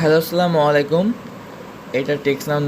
Hello, আসসালামু আলাইকুম। এটা টেক্স নাম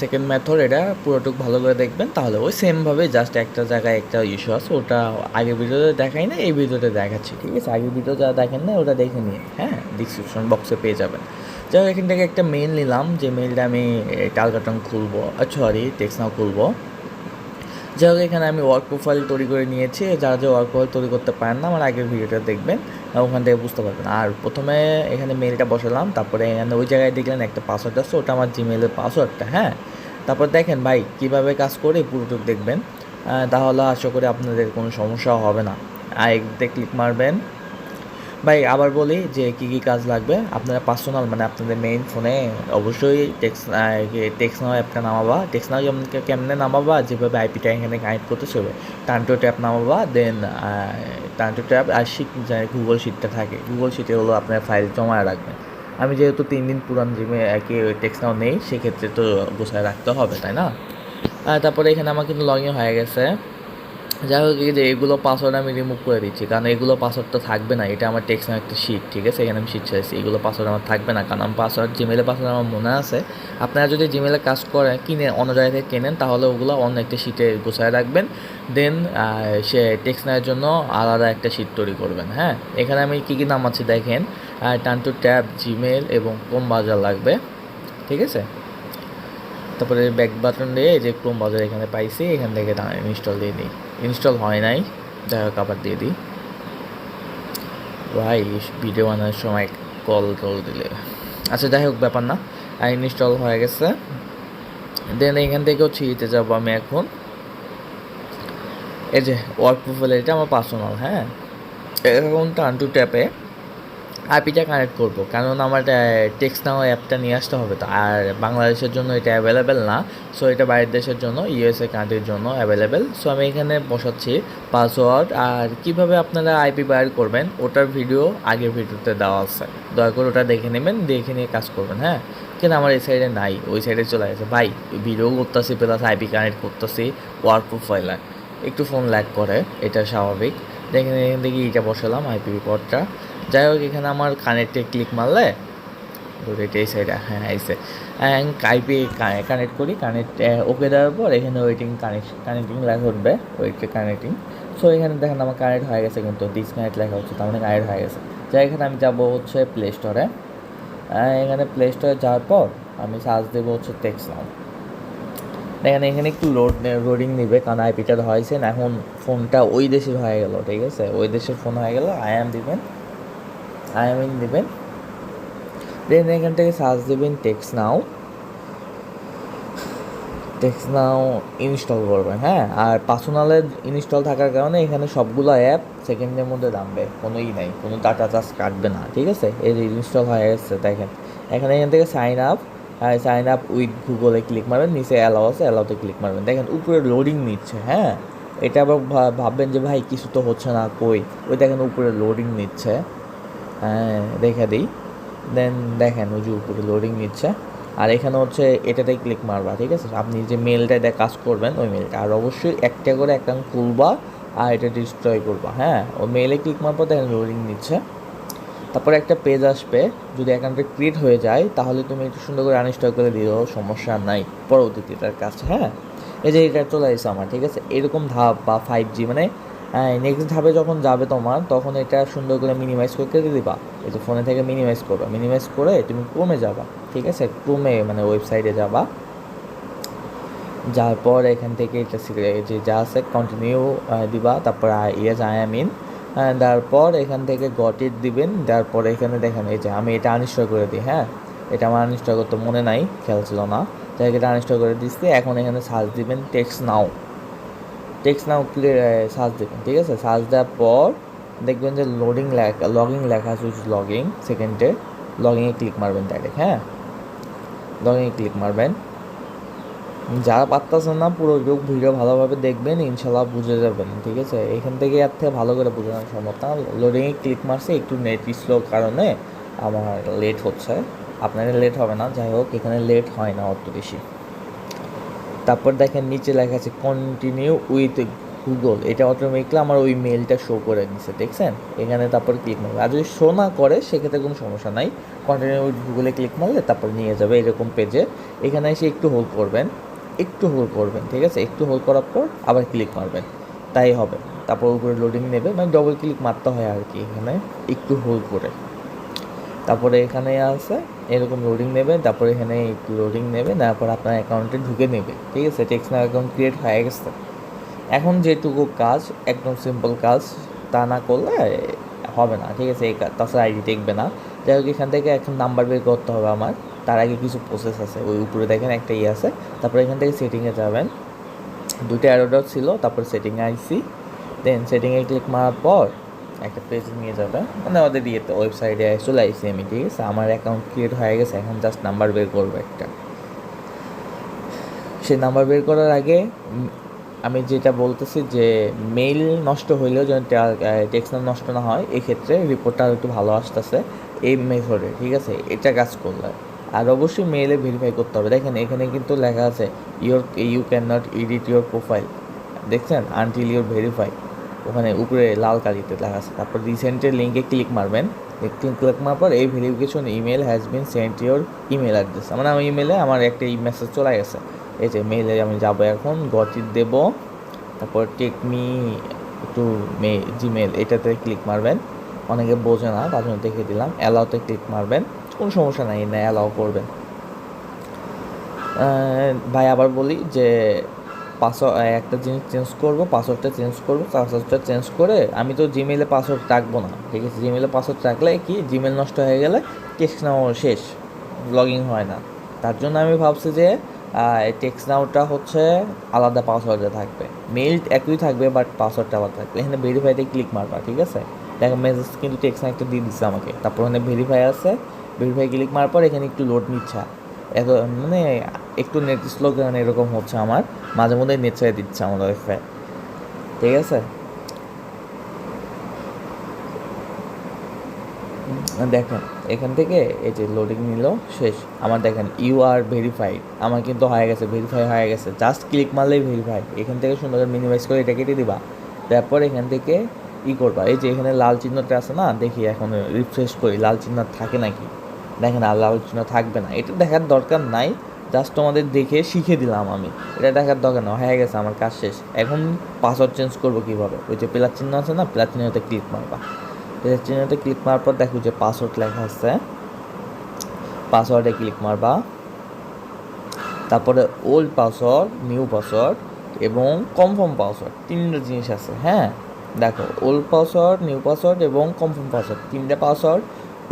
সেকেন্ড মেথড এটা পুরোটুক ভালো করে দেখবেন। তাহলে ওই সেমভাবে জাস্ট একটা জায়গায় একটা ইস্যু আছে, ওটা আগের ভিডিওতে দেখাই না এই ভিডিওতে দেখাচ্ছি, ঠিক আছে? আগের ভিডিও যা দেখেন না ওটা দেখে নিন হ্যাঁ? ডিসক্রিপশন বক্সে পেয়ে যাবেন। যাই হোক, এখান থেকে একটা মেইল নিলাম, যে মেইলটা আমি টার্গেটন খুলবো সরি টেক্স নাও খুলবো। যাই হোক, এখানে আমি ওয়ার্ক প্রোফাইল তৈরি করে নিয়েছি। যারা যে ওয়ার্ক প্রোফাইল তৈরি করতে পারেন না, আমার আগের ভিডিওটা দেখবেন ওখান থেকে বুঝতে পারবেন। আর প্রথমে এখানে মেলটা বসালাম, তারপরে এখানে ওই জায়গায় দেখলেন একটা পাসওয়ার্ড আছে, ওটা আমার জিমেলের পাসওয়ার্ডটা হ্যাঁ? তারপর দেখেন ভাই, কীভাবে কাজ করে পুরোটুক দেখবেন। তাহলে আশা করি আপনাদের কোনো সমস্যা হবে না। আর এক ক্লিক মারবেন। ভাই, আবার বলি যে কী কী কাজ লাগবে? আপনারা পার্সোনাল মানে আপনাদের মেইন ফোনে অবশ্যই টেক্স টেক্স নাও অ্যাপটা নামাবা। টেক্স নাও কেমনে নামাবা, যেভাবে আইপিটা এখানে কানেক্ট করতে হবে টান টু ট্যাপ নামাবা দেন টান টু ট্যাপ আর শিট গুগল শিটটা থাকে গুগল শিটে হলো আপনার ফাইল জমা রাখবেন আমি যেহেতু তিন দিন পুরান জিমে একই টেক্স নাও নেই, সেক্ষেত্রে তো গোছায় রাখতে হবে, তাই না? তারপরে এখানে আমার কিন্তু লগ ইন হয়ে গেছে। যাই হোক, এই যে এগুলো পাসওয়ার্ড আমি রিমুভ করে দিচ্ছি, কারণ এগুলো পাসওয়ার্ড তো থাকবে না, এটা আমার টেক্সট একটা শিট ঠিক আছে? এখানে আমি শিট চাইছি এগুলো পাসওয়ার্ড আমার থাকবে না, কারণ আমার পাসওয়ার্ড জিমেলের পাসওয়ার্ড আমার মনে আছে। আপনারা যদি জিমেলে কাজ করেন কিনে, অন্য জায়গা থেকে কেনেন, তাহলে ওগুলো অন্য একটা শিটে গোছায় রাখবেন। দেন সে টেক্সট নেওয়ার জন্য আলাদা একটা শিট তৈরি করবেন হ্যাঁ? এখানে আমি কী কী নাম আছে দেখেন? টান টু ট্যাব জিমেল এবং ক্রোম বাজার লাগবে, ঠিক আছে? তারপরে ব্যাক বাটন দিয়ে যে ক্রোম বাজার এখানে পাইছি, এখান থেকে ইনস্টল দিয়ে দিই। ইনস্টল হয় নাই। যাই হোক, আবার দিয়ে দিই। ভাই, ভিডিও বানানোর সময় কল টল দিলে। আচ্ছা যাই হোক, ব্যাপার না। ইনস্টল হয়ে গেছে। দেন এখান থেকেও ছিঁড়িতে যাব আমি এখন। এই যে ওয়ার্ক প্রোফাইল এটা আমার পার্সোনাল হ্যাঁ? টান টু ট্যাপে আইপিটা কানেক্ট করব। কারণ আমার টেক্সট নাও অ্যাপটা নিয়ে আসতে হবে তো। আর বাংলাদেশের জন্য এটা অ্যাভেলেবেল না। সো এটা বাইরের দেশের জন্য ইউএসএ কান্ট্রির জন্য অ্যাভেলেবেল সো আমি এখানে বসাচ্ছি পাসওয়ার্ড আর কীভাবে আপনারা আইপি বাইর করবেন, ওটার ভিডিও আগের ভিডিওতে দেওয়া আছে। দয়া করে ওটা দেখে নেবেন, দেখে নিয়ে কাজ করবেন হ্যাঁ? কিন্তু আমার এই সাইডে নাই, ওই সাইডে চলে গেছে। ভাই ভিডিও করতেছি প্লাস আইপি কানেক্ট করতেছি ওয়ার্ক প্রোফাইলার একটু ফোন ল্যাগ করে, এটা স্বাভাবিক। দেখেন এখান থেকে এটা বসালাম আইপি কোডটা যাই হোক এখানে আমার কানেক্টে ক্লিক মারলে এটা এই সাইডে হ্যাঁ এসে আইপি কানেক্ট করি কানেক্ট ওকে দেওয়ার পর এখানে ওয়েটিং কানেক্ট কানেক্টিং লেখা উঠবে ওয়েটকে কানেক্টিং সো এখানে দেখেন আমার কানেক্ট হয়ে গেছে কিন্তু ডিসকানেক্ট লেখা হচ্ছে তার মানে কানেক্ট হয়ে গেছে। যাই এখানে আমি যাব হচ্ছে প্লে স্টোরে এখানে প্লে স্টোরে যাওয়ার পর আমি সার্চ দেবো হচ্ছে টেক্স নাও দেখেন, এখানে একটু লোড লোডিং নেবে, কারণ আইপিটা হয়েছে এখন ফোনটা ওই দেশের হয়ে গেল, ঠিক আছে? ওই দেশের ফোন হয়ে গেল আই এম দিবেন আই এম ইন দিবেন দেন এখান থেকে সার্চ দেবেন TextNow TextNow install করবেন হ্যাঁ? আর পার্সোনালের ইনস্টল থাকার কারণে এখানে সবগুলো অ্যাপ সেকেন্ডের মধ্যে নামবে কোনো ই নাই, কোনো ডাটা চার্জ কাটবে না, ঠিক আছে? এর ইনস্টল হয়ে গেছে, দেখেন। এখানে এখান থেকে সাইন আপ আর সাইন আপ উইথ গুগলে ক্লিক মারবেন, নিচে অ্যালাও আছে অ্যালাউতে ক্লিক মারবেন। দেখেন, উপরে লোডিং নিচ্ছে হ্যাঁ? এটা আবার ভাববেন যে, ভাই, কিছু তো হচ্ছে না, কই? ওই দেখেন, উপরে লোডিং নিচ্ছে। হ্যাঁ দেখে দিই। দেন দেখেন ওই যে উপরে লোডিং নিচ্ছে। আর এখানে হচ্ছে এটাতে ক্লিক মারবা, ঠিক আছে? আপনি যে মেলটা দিয়ে কাজ করবেন, ওই মেলটা আর অবশ্যই একটা করে অ্যাকাউন্ট খুলবা আর এটা ডিস্ট্রয় করবা হ্যাঁ? ওই মেলে ক্লিক পর দেখেন লোডিং নিচ্ছে। তারপরে একটা পেজ আসবে, যদি অ্যাকাউন্টটা ক্রিয়েট হয়ে যায়, তাহলে তুমি একটু সুন্দর করে আনস্টল করে দিও সমস্যা নাই, পরবর্তীতে এটার কাছে হ্যাঁ? এই যে এটা চলে আসছে আমার, ঠিক আছে? এরকম ধাপ বা ফাইভ জি মানে নেক্সট ধাপে যখন যাবে তোমার, তখন এটা সুন্দর করে মিনিমাইজ করে দিবা। এই ফোনে থেকে মিনিমাইজ করবা। মিনিমাইজ করে তুমি ক্রোমে যাবা, ঠিক আছে? ক্রোমে মানে ওয়েবসাইটে যাবা। যার পর এখান থেকে এটা যে যা আছে কন্টিনিউ দিবা। তারপর ইয়েস আই এম ইন তারপর এখান থেকে গট দিবেন। তারপর এখানে দেখেন, এই যে আমি এটা আনইনস্টল করে দিই হ্যাঁ? এটা আমার আনইনস্টল করতে মনে নাই, খেয়াল ছিল না। হোক, এটা আনইনস্টল করে দিচ্ছি এখন এখানে সার্চ দিবেন TextNow TextNow search দেবেন ঠিক আছে? সার্চ দেওয়ার পর দেখবেন যে লোডিং লেখা লগিং লেখা আছে লগিং সেকেন্ডে লগিংয়ে ক্লিক মারবেন ডাইরেক্ট হ্যাঁ? লগিংয়ে ক্লিক মারবেন। যারা পারতেছেন না, পুরো যোগ ভিডিও ভালোভাবে দেখবেন, ইনশাল্লাহ বুঝে যাবেন, ঠিক আছে? এখান থেকে এর থেকে ভালো করে বোঝানো সম্ভব না। লোডিংয়ে ক্লিক মারছে, একটু নেট স্লো কারণে আমার লেট হচ্ছে। আপনাদের লেট হবে না, যাই হোক, এখানে লেট হয় না অত বেশি। তারপর দেখেন নিচে লেখা আছে কন্টিনিউ উইথ গুগল এটা অটোমেটিকলি আমার ওই মেলটা শো করে দিচ্ছে দেখছেন? এখানে তারপর ক্লিক মারবে। আর যদি শো না করে, সেক্ষেত্রে কোনো সমস্যা নাই। কন্টিনিউ উইথ গুগলে ক্লিক মারলে তারপর নিয়ে যাবে এরকম পেজে এখানে এসে একটু হোল্ড করবেন, একটু হোল্ড করবেন, ঠিক আছে? একটু হোল্ড করার পর আবার ক্লিক মারবেন। তাই হবে। তারপর উপরে লোডিং নেবে মানে ডবল ক্লিক মারতে হয় আর কি এখানে, একটু হোল্ড করে। তারপরে এখানে আছে, এরকম লোডিং নেবে, তারপরে এখানে লোডিং নেবে, তারপর আপনার অ্যাকাউন্টে ঢুকে নেবে, ঠিক আছে? টেক্সট অ্যাকাউন্ট ক্রিয়েট হয়ে গেছে। এখন যেটুকু কাজ, একদম সিম্পল কাজ, তা না করলে হবে না, ঠিক আছে? এই কাজ তাছাড়া আইডি দেখবে না। যাই হোক, এখান থেকে এখন নাম্বার বের করতে হবে আমার। তার আগে কিছু প্রসেস আছে, ওই উপরে দেখেন একটা ইয়ে আছে। তারপরে এখান থেকে সেটিংয়ে যাবেন। দুটো অ্যারোডট ছিল, তারপর সেটিংয়ে আইসি। দেন সেটিংয়ে ক্লিক মারার পর একটা পেজ নিয়ে যাবে। মানে ওদের ইয়েতে ওয়েবসাইটে চলে আইসি আমি, ঠিক আছে? আমার অ্যাকাউন্ট ক্রিয়েট হয়ে গেছে, এখন জাস্ট নাম্বার বের করব একটা। সেই নাম্বার বের করার আগে আমি যেটা বলতেছি যে মেইল নষ্ট হইলেও যেন টেক্সট নষ্ট না হয়, এক্ষেত্রে রিপোর্টটা আর একটু ভালো আসতেছে, এই মেথডে ঠিক আছে? এটা কাজ করলে। আর অবশ্যই মেইলে ভেরিফাই করতে হবে। দেখেন, এখানে কিন্তু লেখা আছে your you can not edit your profile দেখছেন? আনটিল ইউর ভেরিফাই ওখানে উপরে লাল কালিতে লেখা আছে। তারপর রিসেন্টের লিঙ্কে ক্লিক মারবেন। ক্লিক মারার পর এই verification email has been sent your email address মানে আমার ইমেলে আমার একটা ই মেসেজ চলে গেছে। এই যে মেইলে আমি যাব এখন গটির দেব। তারপর টেক মি একটু মে জিমেল এটাতে ক্লিক মারবেন। অনেকে বোঝে না তার জন্য দেখে দিলাম। অ্যালাউতে ক্লিক মারবেন। কোনো সমস্যা নাই, না অ্যালাউ করবেন। ভাই আবার বলি যে পাসওয়ার্ড একটা জিনিস চেঞ্জ করব পাসওয়ার্ডটা চেঞ্জ করব পাসওয়ার্ডটা চেঞ্জ করে আমি তো জিমেলে পাসওয়ার্ড রাখব না, ঠিক আছে? জিমেলে পাসওয়ার্ড রাখলে কি? জিমেল নষ্ট হয়ে গেলে টেক্সট নাও শেষ লগ ইন হয় না। তার জন্য আমি ভাবছি যে টেক্সট নাওটা হচ্ছে আলাদা পাসওয়ার্ডে থাকবে। মেইল একই থাকবে বাট পাসওয়ার্ডটা আলাদা থাকবে। এখানে ভেরিফাইতে ক্লিক মারবা, ঠিক আছে? দেখো মেসেজ কিন্তু টেক্সট নাও একটা দিয়ে দিচ্ছে আমাকে। তারপর এখানে ভেরিফাই আছে। ভেরিফাই ক্লিক মারার পর এখানে একটু লোড নিচ্ছে। এত মানে একটু নেট স্লো কারণে এরকম হচ্ছে আমার? মাঝে মধ্যে নেট দিচ্ছে আমার ওয়াইফাই ঠিক আছে? দেখেন, এখান থেকে এই যে লোডিং নিল, শেষ। আমার দেখেন ইউ আর ভেরিফাইড আমার কিন্তু হয়ে গেছে ভেরিফাই হয়ে গেছে। জাস্ট ক্লিক মারলেই ভেরিফাই এখান থেকে সুন্দর করে মিনিমাইজ করে এটা কেটে দিবা। তারপর এখান থেকে ই করবা। এই যে এখানে লাল চিহ্নটা আছে না? দেখি, এখন রিফ্রেশ করি। লাল চিহ্ন থাকে নাকি? দেখেন আল্লাহ আলোচনা থাকবে না। এটা দেখার দরকার নাই জাস্ট তোমাদের দেখে শিখে দিলাম আমি। এটা দেখার দরকার না, হয়ে গেছে আমার কাজ শেষ। এখন পাসওয়ার্ড চেঞ্জ করব কীভাবে? ওই যে প্লাস চিহ্ন আছে না, প্লাস চিহ্নতে ক্লিক মারবা। প্লাস চিহ্নতে ক্লিক মারার পর দেখো যে পাসওয়ার্ড লেখা আছে। পাসওয়ার্ডে ক্লিক মারবা। তারপরে ওল্ড পাসওয়ার্ড নিউ পাসওয়ার্ড এবং কনফার্ম পাসওয়ার্ড তিনটা জিনিস আছে হ্যাঁ? দেখো ওল্ড পাসওয়ার্ড নিউ পাসওয়ার্ড এবং কনফার্ম পাসওয়ার্ড তিনটা পাসওয়ার্ড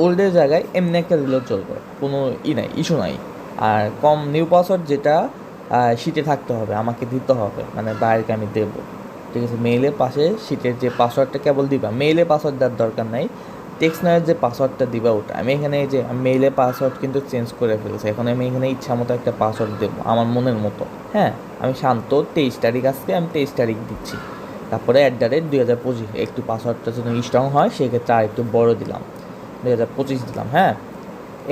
ওল্ডের জায়গায় এমনি একটা দিলেও চলবে। কোনো ই নাই ইস্যু নাই। আর কম নিউ পাসওয়ার্ড যেটা শিটে থাকতে হবে, আমাকে দিতে হবে মানে বাইরেকে আমি দেবো। ঠিক আছে মেইলের পাশে শিটের যে পাসওয়ার্ডটা কেবল দিবা মেইলে পাসওয়ার্ড দেওয়ার দরকার নাই। টেক্সট নয়ের যে পাসওয়ার্ডটা দিবা, ওটা। আমি এখানে এই যে মেইলে পাসওয়ার্ড কিন্তু চেঞ্জ করে ফেলেছি, এখন আমি এখানে ইচ্ছা মতো একটা পাসওয়ার্ড দেবো, আমার মনের মতো। হ্যাঁ আমি শান্ত, তেইশ তারিখ আজকে, আমি তেইশ তারিখ দিচ্ছি। তারপরে অ্যাট দ্য রেট দুই হাজার পঁচিশ, একটু পাসওয়ার্ডটা যেন স্ট্রং হয়, সেক্ষেত্রে আর একটু বড় দিলাম। দুই হাজার পঁচিশ দিলাম হ্যাঁ?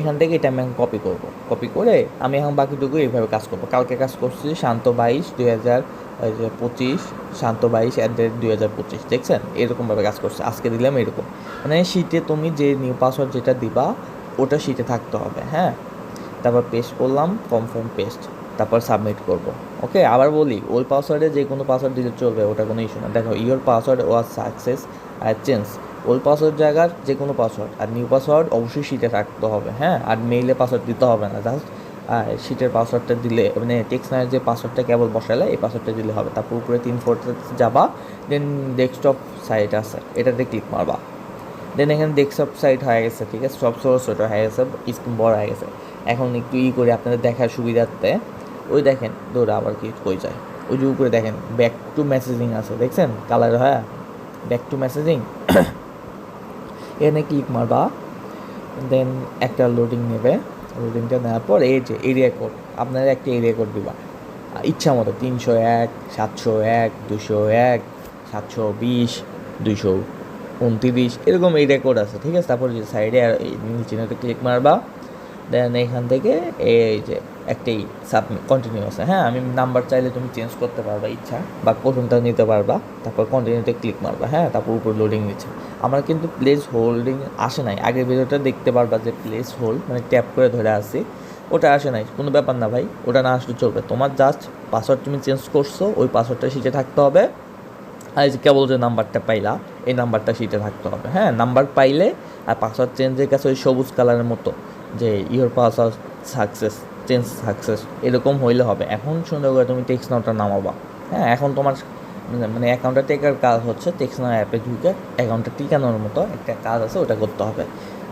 এখান থেকে এটা আমি এখন কপি করব। কপি করে আমি এখন বাকিটুকু এইভাবে কাজ করব। কালকে কাজ করছি শান্ত বাইশ, দুই হাজার পঁচিশ, শান্ত বাইশ অ্যাট দ্য রেট দুই হাজার পঁচিশ, দেখছেন? এরকমভাবে কাজ করছে। আজকে দিলাম এরকম। মানে শীটে তুমি যে নিউ পাসওয়ার্ড যেটা দিবা, ওটা শীটে থাকতে হবে হ্যাঁ? তারপর পেস্ট করলাম কনফার্ম পেস্ট তারপর সাবমিট করব। ওকে আবার বলি ওই পাসওয়ার্ডে যে কোনো পাসওয়ার্ড দিলে চলবে, ওটা কোনো ইস্যু না। দেখো ইওর পাসওয়ার্ড ওয়াজ সাকসেস আর চেঞ্জ ওল্ড পাসওয়ার্ড জায়গার যে কোনো পাসওয়ার্ড আর নিউ পাসওয়ার্ড অবশ্যই শিটে থাকতে হবে হ্যাঁ? আর মেইলে পাসওয়ার্ড দিতে হবে না জাস্ট শিটের পাসওয়ার্ডটা দিলে মানে টেক্সট নামের যে পাসওয়ার্ডটা কেবল বসালে এই পাসওয়ার্ডটা দিলে হবে। তারপর উপরে তিন ফোরতে যাবা দেন ডেস্কটপ সাইট আছে, এটাতে ক্লিক মারবা। দেন এখানে ডেস্কটপ সাইট হয়ে গেছে, ঠিক আছে? সব ছোটো ছোটো হয়ে গেছে স্ক্রিন বড় হয়ে গেছে। এখন একটু ই করে আপনাদের দেখার সুবিধার্থে ওই দেখেন, দৌড়া আবার কি কই যায়। ওই যে উপরে দেখেন ব্যাক টু মেসেজিং আছে, দেখছেন? কালার হ্যাঁ? ব্যাক টু মেসেজিং এখানে ক্লিক মারবা দেন একটা লোডিং নেবে। লোডিংটা নেওয়ার পর এই যে এরিয়া কোড আপনারা একটা এরিয়া কোড দিবা। ইচ্ছা মতো তিনশো এক, সাতশো এক, দুশো এক, সাতশো বিশ, দুশো উনত্রিশ, এরকম এই রেকর্ড আছে, ঠিক আছে? তারপর যে সাইডে নিচে ক্লিক মারবা। দেন এখান থেকে এই যে একটাই সাবমিট কন্টিনিউ আছে। হ্যাঁ আমি নাম্বার চাইলে তুমি চেঞ্জ করতে পারবা, ইচ্ছা, বা প্রথমটা নিতে পারবা, তারপর কন্টিনিউতে ক্লিক মারবা হ্যাঁ তারপর উপর লোডিং নিচ্ছে। আমার কিন্তু প্লেস হোল্ডিং আসে নাই। আগের ভিডিওটা দেখতে পারবা যে প্লেস হোল্ড মানে ট্যাপ করে ধরে আসি ওটা আসে নাই। কোনো ব্যাপার না ভাই, ওটা না আসলে চলবে। তোমার জাস্ট পাসওয়ার্ড তুমি চেঞ্জ করছ, ওই পাসওয়ার্ডটা শিখে থাকতে হবে। আর যে কেবল যে নাম্বারটা পাইলা, এই নাম্বারটা শিটে থাকতে হবে। হ্যাঁ নাম্বার পাইলে আর পাসওয়ার্ড চেঞ্জের কাছে ওই সবুজ কালারের মতো, যে your password success change success এরকম হইলে হবে। এখন সুন্দর করে তুমি টেক্সট নাওটা নামাবা। হ্যাঁ এখন তোমার মানে- অ্যাকাউন্টটা টেকার কাজ হচ্ছে টেক্সট নাও অ্যাপে ঢুকে অ্যাকাউন্টটা টিকানোর মতো একটা কাজ আছে, ওটা করতে হবে।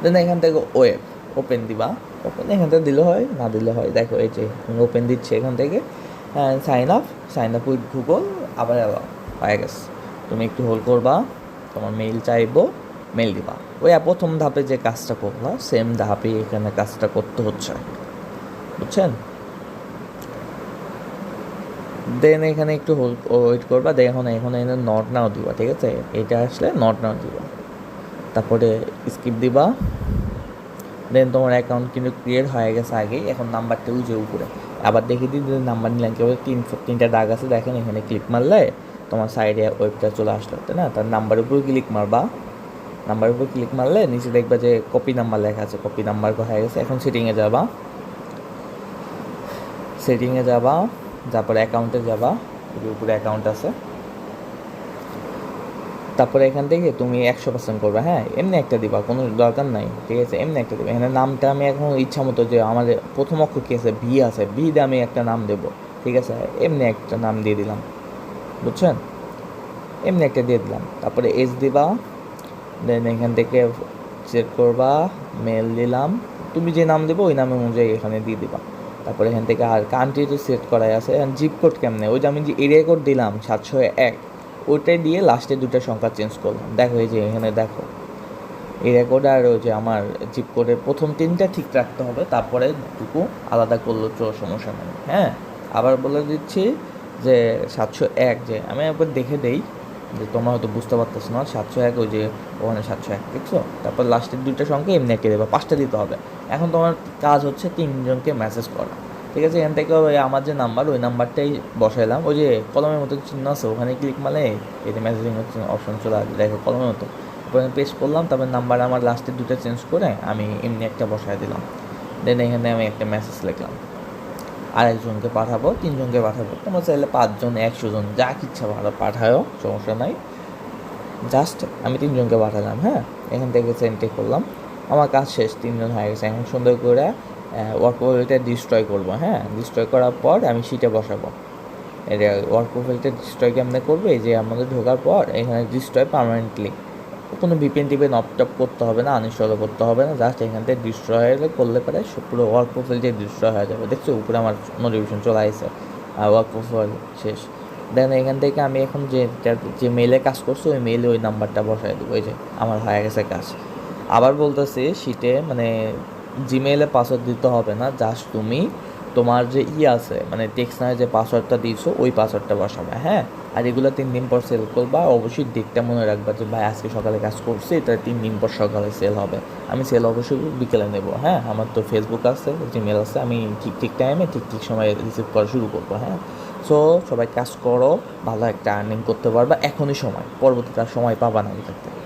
দেন এখান থেকে ওয়েব ওপেন দিবা। ওপেন এখান থেকে দিলে হয়, না দিলে হয়? দেখো, এই যে ওপেন দিচ্ছি এখান থেকে। Sign up sign up with Google আবার। হয়ে গেছে। তুমি একটু হোল্ড করবা, তোমার মেইল চাইব মেইল দিবা। ওই প্রথম ধাপে যে কাজটা করলা সেম ধাপে এখানে কাজটা করতে হচ্ছে। বুঝছেন? দেন এখানে একটু ওয়েট করবা দেন এখন, এখানে এনে নট নাও দিবা, ঠিক আছে? এটা আসলে নট নাও দিবা। তারপরে স্কিপ দিবা। দেন তোমার অ্যাকাউন্ট কিন্তু ক্রিয়েট হয়ে গেছে আগে এখন নাম্বারটা উজে উপরে। আবার দেখে দিই নাম্বার নিলাম, কেউ তিন, তিনটা দাগ আছে, দেখেন এখানে ক্লিক মারলে তোমার সাইডে ওয়েবটা চলে আসলো, তাই না? তার নাম্বারের উপর ক্লিক মারবা। নাম্বারের উপর ক্লিক মারলে নিচে দেখবা যে কপি নাম্বার লেখা আছে কপি নাম্বার হয়ে গেছে, এখন সেটিংয়ে যাবা। সেটিংয়ে যাবা, তারপরে অ্যাকাউন্টে যাবা উপরে অ্যাকাউন্ট আছে। তারপরে এখান থেকে তুমি একশো পার্সেন্ট করবে হ্যাঁ এমনি একটা দিবা, কোনো দরকার নাই, ঠিক আছে, এমনি একটা দিবা। এখানে নামটা আমি এখন ইচ্ছা মতো যে আমাদের প্রথম অক্ষর কী আছে? ভি আছে, ভি দিয়ে আমি একটা নাম দেবো, ঠিক আছে, এমনি একটা নাম দিয়ে দিলাম, বুঝছেন? এমনি একটা দিয়ে দিলাম, তারপরে এস দিবা দেন এখান থেকে চেক করবা মেল দিলাম, তুমি যে নাম দেবো ওই নাম অনুযায়ী এখানে দিয়ে দিবা। তারপরে এখান থেকে আর কান্ট্রি তো করাই আছে। জিপ কোড কেমনে? ওই যে আমি যে এরিয়া কোড দিলাম, সাতশো এক, ওইটাই দিয়ে লাস্টে দুটো সংখ্যা চেঞ্জ করলাম। দেখো এই যে এখানে দেখো। এরিয়া কোড আর ওই যে আমার জিপ কোডের প্রথম তিনটা ঠিক রাখতে হবে, তারপরে দুটুকু আলাদা করলেও তো সমস্যা নেই। হ্যাঁ? আবার বলে দিচ্ছি যে সাতশো এক যে, আমি একবার দেখে দেই। যে তোমরা হয়তো বুঝতে পারতেছো না, সাতশো এক ওই যে ওখানে সাতশো এক, দেখছ? তারপর লাস্টের দুইটা সংখ্যা এমনি এঁকে দেবে, পাঁচটা দিতে হবে। এখন তোমার কাজ হচ্ছে তিনজনকে মেসেজ করা। ঠিক আছে? এখান থেকে ওই আমার যে নাম্বার ওই নাম্বারটাই বসাইলাম। ওই যে কলমের মতো চিহ্ন আছে, ওখানে ক্লিক মারলে যে মেসেজিং অপশন চলে আসবে। দেখো, কলমের মতো। ওখানে পেস্ট করলাম, তারপর নাম্বার আমার লাস্টের দুটো চেঞ্জ করে আমি এমনি একটা বসাই দিলাম। দেন এখানে আমি একটা মেসেজ লিখলাম। আরেকজনকে পাঠাবো, তিনজনকে পাঠাবো। তোমরা চাইলে পাঁচজন একশো জন যা ইচ্ছা ভালো পাঠায়ও সমস্যা নাই। জাস্ট আমি তিনজনকে পাঠালাম হ্যাঁ? এখান থেকে সেন্টে করলাম। আমার কাজ শেষ, তিনজন হয়ে গেছে। এখন সুন্দর করে ওয়ার্ক প্রোফাইলটা ডিস্ট্রয় করব হ্যাঁ? ডিস্ট্রয় করার পর আমি সিটে বসাবো। এটা ওয়ার্ক প্রোফাইলটা ডিস্ট্রয় কেমনে করবে? যে আমাদের ঢোকার পর এখানে ডিস্ট্রয় পারমানেন্টলি কোনো ভিপিএন টিপেন অফ টপ করতে হবে না আনইনস্টল করতে হবে না জাস্ট এখান থেকে ডিস্ট্রয় হয়ে করলে পরে পুরো ওয়ার্ক প্রোফাইল দিয়ে ডিস্ট্রয় হয়ে যাবে। দেখছ, উপরে আমার নোটিফিকেশন চলে আসছে ওয়ার্ক প্রোফাইল শেষ। দেন এখান থেকে আমি এখন যে যে মেলে কাজ করছ, ওই মেলে ওই নাম্বারটা বসাই দেবো, এই যে, আমার হয়ে গেছে কাজ। আবার বলতেছি শীটে মানে জিমেইলে পাসওয়ার্ড দিতে হবে না জাস্ট তুমি তোমার যে ই আছে মানে টেক্সট যে পাসওয়ার্ডটা দিয়েছ, ওই পাসওয়ার্ডটা বসাবে হ্যাঁ? আর এগুলো তিন দিন পর সেল করবা, অবশ্যই ডেটটা মনে রাখবা যে, ভাই, আজকে সকালে কাজ করছি, এটা তিন দিন পর সকালে সেল হবে। আমি সেল অবশ্যই বিকেলে নেব হ্যাঁ? আমার তো ফেসবুক আছে জিমেল আছে, আমি ঠিক ঠিক টাইমে ঠিক ঠিক সময়ে রিসিভ করা শুরু করব হ্যাঁ? সো সবাই কাজ করো, ভালো একটা আর্নিং করতে পারবা, এখনই সময়, পরবর্তীতে আর সময় পাবা না এটাতে